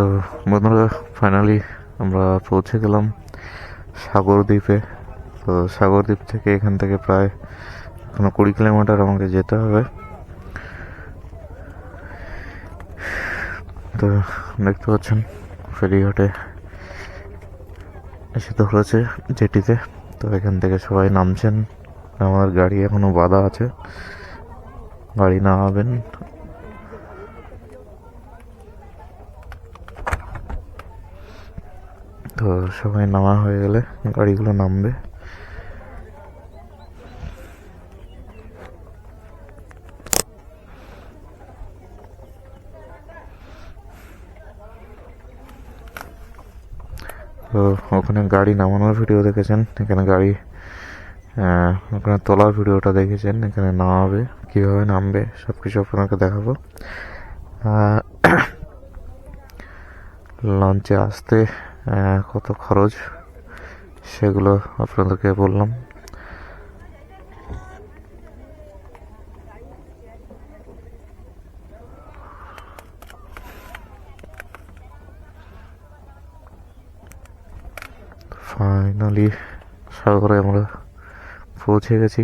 তো বন্ধুরা ফাইনালি আমরা পৌঁছে গেলাম সাগরদ্বীপে। তো সাগরদ্বীপ থেকে এখান থেকে প্রায় এখনও কুড়ি কিলোমিটার আমাকে যেতে হবে। তো দেখতে পাচ্ছেন, ফেরিঘাটে এসে ধরেছে জেটিতে। তো এখান থেকে সবাই নামছেন। আমার গাড়ি এখনও বাধা আছে। গাড়ি নামাবেন তো সবাই নামা হয়ে গেলে গাড়িগুলো নামবে। তো ওখানে গাড়ি নামানোর ভিডিও দেখেছেন, এখানে গাড়ি ওখানে তোলার ভিডিওটা দেখেছেন, এখানে নামাবে, কীভাবে নামবে সব কিছু আপনাকে দেখাবো লঞ্চে আসতে কত খরচ? সেগুলো আপনাদেরকে বললাম। ফাইনালি সাগরে আমরা পৌঁছে গেছি।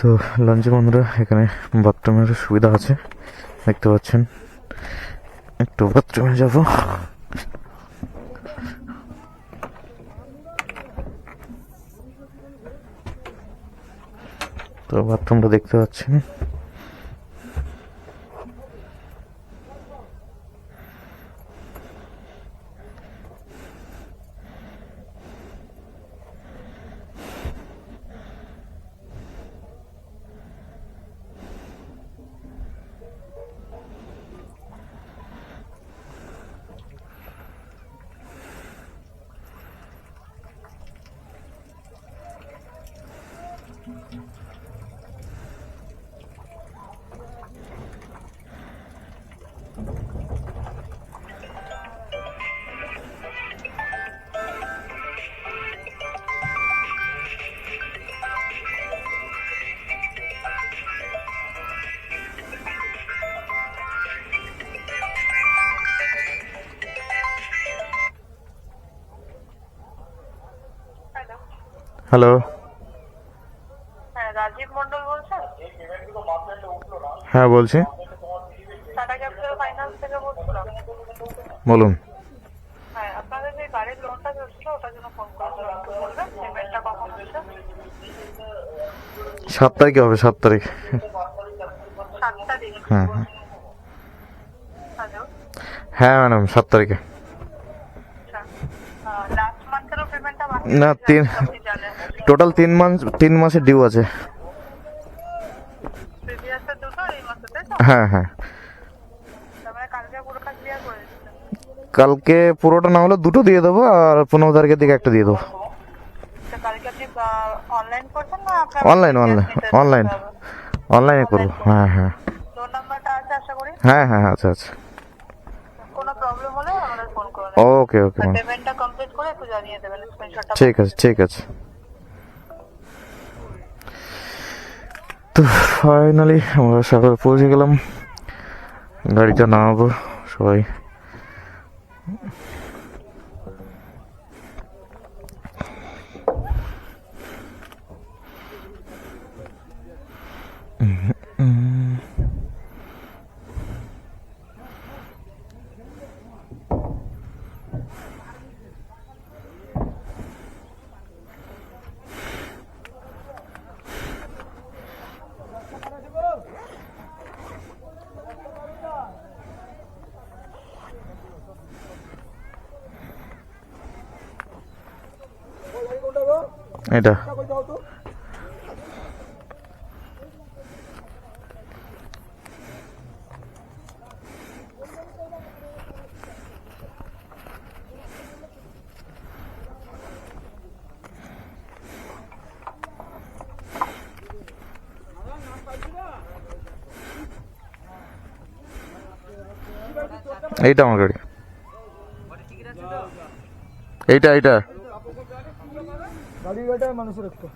তো লঞ্চে বন্ধুরা এখানে বাথরুমের সুবিধা আছে। দেখতে পাচ্ছেন। একটু বাথরুমে যাব। তো বাথরুমটা দেখতে পাচ্ছেন। হ্যালো হ্যাঁ রাজীব মন্ডল বলছেন? হ্যাঁ বলছি। বলুন। হ্যাঁ সাত তারিখে হবে সাত তারিখ। হ্যাঁ হ্যাঁ। হ্যাঁ ম্যাডাম সাত তারিখে। আচ্ছা। না, তিন- টোটাল তিন মাস তিন মাসের ডিউ আছে। হ্যাঁ হ্যাঁ। কালকে পুরোটা না হলে দুটো দিয়ে দেবো আর পনেরো তারিখের দিকে একটা দিয়ে দেবো। অনলাইন অনলাইন অনলাইন অনলাইন করব। হ্যাঁ হ্যাঁ। হ্যাঁ হ্যাঁ আচ্ছা আচ্ছা ওকে ওকে ঠিক আছে ঠিক আছে। তো ফাইনালি আমরা সাগরে পৌঁছে গেলাম। গাড়িটা নামাবো সবাই। এটা। এইটা আমার গাড়ি। এইটা এইটা। গাড়ি গাড়িটা মানুষের একটা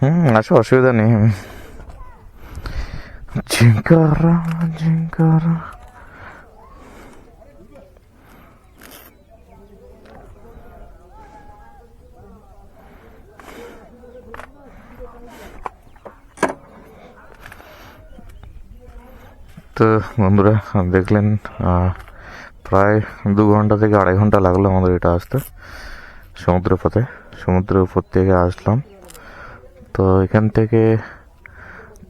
হুম আসো অসুবিধা নেই। আমি জিঙ্কারা জিঙ্কারা। তো বন্ধুরা, দেখলেন প্রায় দু ঘণ্টা থেকে আড়াই ঘণ্টা লাগল আমাদের এটা আসতে সমুদ্র পথে সমুদ্রের উপর থেকে আসলাম। তো এখান থেকে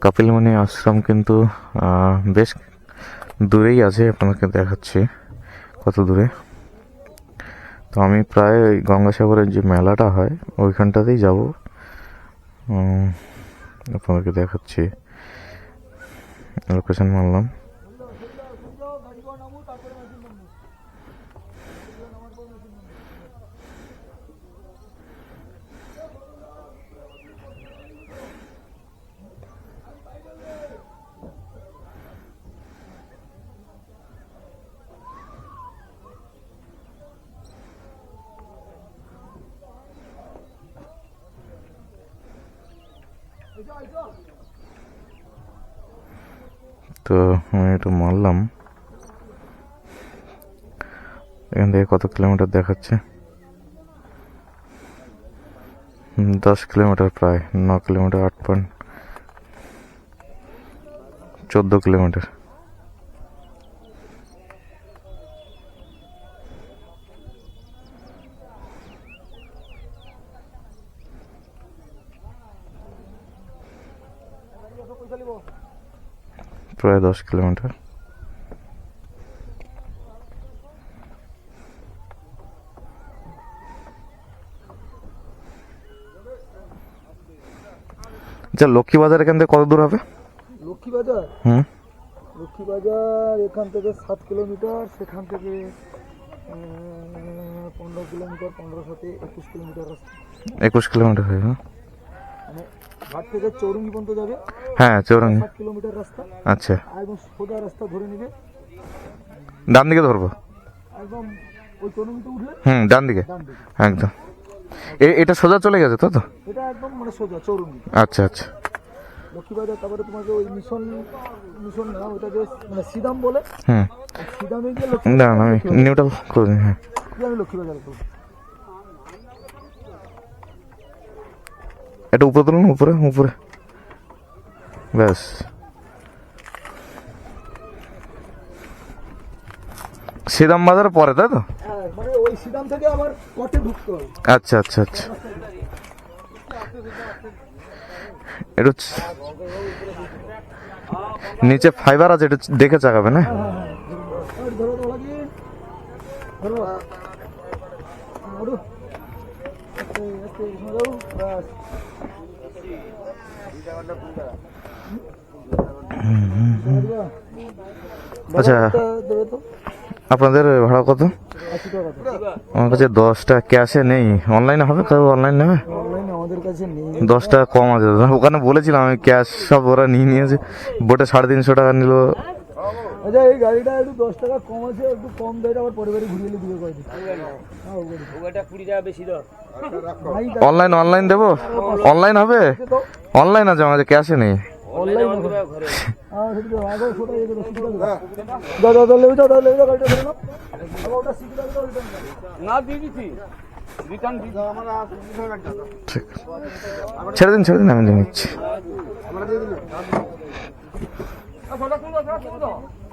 কাপিলমণি আশ্রম কিন্তু বেশ দূরেই আছে, আপনাকে দেখাচ্ছি কত দূরে। তো আমি প্রায় ওই গঙ্গাসাগরের যে মেলাটা হয়, ওইখানটাতেই যাব। আপনাদেরকে দেখাচ্ছি। লোকেশন মারলাম তো আমি একটু মারলাম। এখান থেকে কত কিলোমিটার দেখাচ্ছে? দশ কিলোমিটার প্রায়, ন কিলোমিটার আট পয়েন্ট চোদ্দ কিলোমিটার। প্রায় দশ কিলোমিটার। আচ্ছা লক্ষ্মীবাজার এখান থেকে কত দূর হবে? লক্ষ্মীবাজার? হুম। লক্ষ্মীবাজার এখান থেকে সাত কিলোমিটার সেখান থেকে পনেরো কিলোমিটার পনেরো সাথে একুশ কিলোমিটার রাস্তা। একুশ কিলোমিটার হয়ে গেল। মানে ঘাট থেকে চৌরঙ্গি পর্যন্ত যাবে। হ্যাঁ চৌরাঙ্গি। সাত কিলোমিটার রাস্তা। আচ্ছা। একদম সোজা রাস্তা ধরে নেবে। ডান দিকে ধরবো? একদম ওই চৌরঙ্গিতে উঠলে? হুম ডান দিকে। একদম। এ- এটা সোজা চলে গেছে তো তো? এটা একদম মানে সোজা চৌরঙ্গি। আচ্ছা আচ্ছা। লক্ষ্মীবাজার তারপরে তোমাকে ওই মিশন মিশন না ওটা যে মানে সিদাম বলে? হুম। সিদামে গিয়ে না আমি নিউট্রাল করে হ্যাঁ। আমি লক্ষ্মীবাজার করব এটা উপরে তুলুন উপরে উপরে। ব্যাস। সিদাম বাজার পরে তাই তো? হ্যাঁ মানে আচ্ছা আচ্ছা আচ্ছা। এটা নিচে ফাইবার আছে এটা দেখে চাকাবে না? আচ্ছা। আপনাদের ভাড়া কত? আমার কাছে দশটা ক্যাশে নেই। অনলাইনে হবে? কেউ অনলাইন নেবে? অনলাইনে আমাদের কাছে নেই দশ টাকা কম আছে। ওখানে বলেছিলাম আমি ক্যাশ সব ওরা নিয়ে নিয়েছে। বোটে সাড়ে তিনশো টাকা নিল। আচ্ছা এই গাড়িটা একটু দশ টাকা কম আছে একটু কম দেয় আবার পরে বাড়ি ঘুরিয়ে দিবে। হ্যাঁ। ওটা কুড়ি টাকা বেশি দাও অনলাইন অনলাইন দেবো? অনলাইন হবে? অনলাইন আছে কাছে ক্যাশে নেই। ঘরে। যাও দাও লেবে যাও গাড়িটা ধরে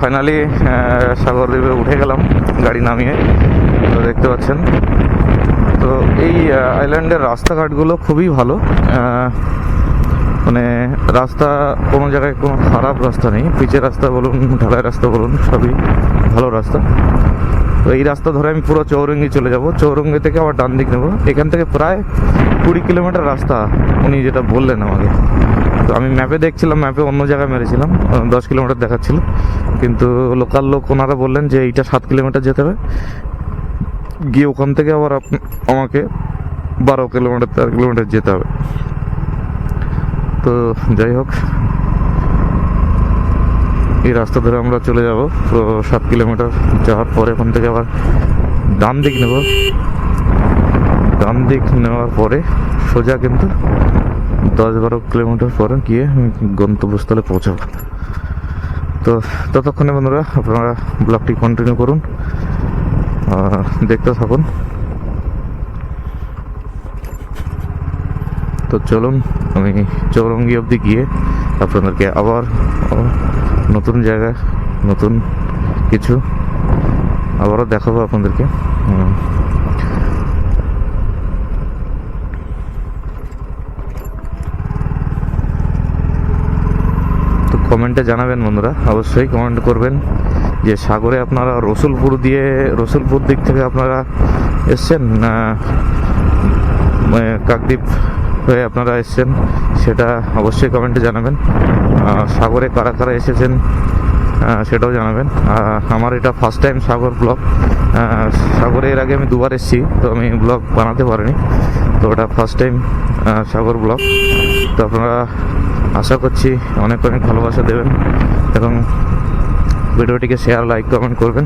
ফাইনালি সাগরদ্বীপে উঠে গেলাম গাড়ি নামিয়ে। তো দেখতে পাচ্ছেন। তো এই আইল্যান্ডের রাস্তাঘাটগুলো খুবই ভালো। মানে রাস্তা কোনো জায়গায় কোনো খারাপ রাস্তা নেই। পিচের রাস্তা বলুন, ঢালাই রাস্তা বলুন, সবই ভালো রাস্তা। তো এই রাস্তা ধরে আমি পুরো চৌরঙ্গি চলে যাব। চৌরঙ্গি থেকে আবার ডান দিক নেব। এখান থেকে প্রায় কুড়ি কিলোমিটার রাস্তা, উনি যেটা বললেন আমাকে। তো আমি ম্যাপে দেখছিলাম ম্যাপে অন্য জায়গায় মেরেছিলাম দশ কিলোমিটার দেখাচ্ছিল। কিন্তু লোকাল লোক ওনারা বললেন যে এইটা সাত কিলোমিটার যেতে হবে। গিয়ে ওখান থেকে আবার আমাকে বারো কিলোমিটার, তেরো কিলোমিটার যেতে হবে। তো যাই হোক এই রাস্তা ধরে আমরা চলে যাব। তো সাত কিলোমিটার যাওয়ার পরে ওখান থেকে আবার ডান দিক নেব। ডান দিক নেওয়ার পরে সোজা কিন্তু দশ বারো কিলোমিটার পরে গিয়ে গন্তব্যস্থলে পৌঁছাবো। তো ততক্ষণে বন্ধুরা আপনারা ব্লগটি কন্টিনিউ করুন। দেখতে থাকুন। তো চলুন, আমি চৌরঙ্গি অবধি গিয়ে আপনাদেরকে আবার নতুন জায়গা, নতুন কিছু। আবারও দেখাবো আপনাদেরকে। তো কমেন্টে জানাবেন বন্ধুরা। অবশ্যই কমেন্ট করবেন যে সাগরে আপনারা রসুলপুর দিয়ে, রসুলপুর দিক থেকে আপনারা এসছেন না কাকদ্বীপ হয়ে আপনারা এসছেন, সেটা অবশ্যই কমেন্টে জানাবেন। সাগরে কারা কারা এসেছেন সেটাও জানাবেন। আমার এটা ফার্স্ট টাইম সাগর ব্লগ সাগরে এর আগে আমি দুবার এসেছি, তো আমি ব্লগ বানাতে পারিনি। তো ওটা ফার্স্ট টাইম সাগর ব্লগ তো আপনারা আশা করছি অনেক অনেক ভালোবাসা দেবেন এবং ভিডিওটিকে শেয়ার লাইক কমেন্ট করবেন।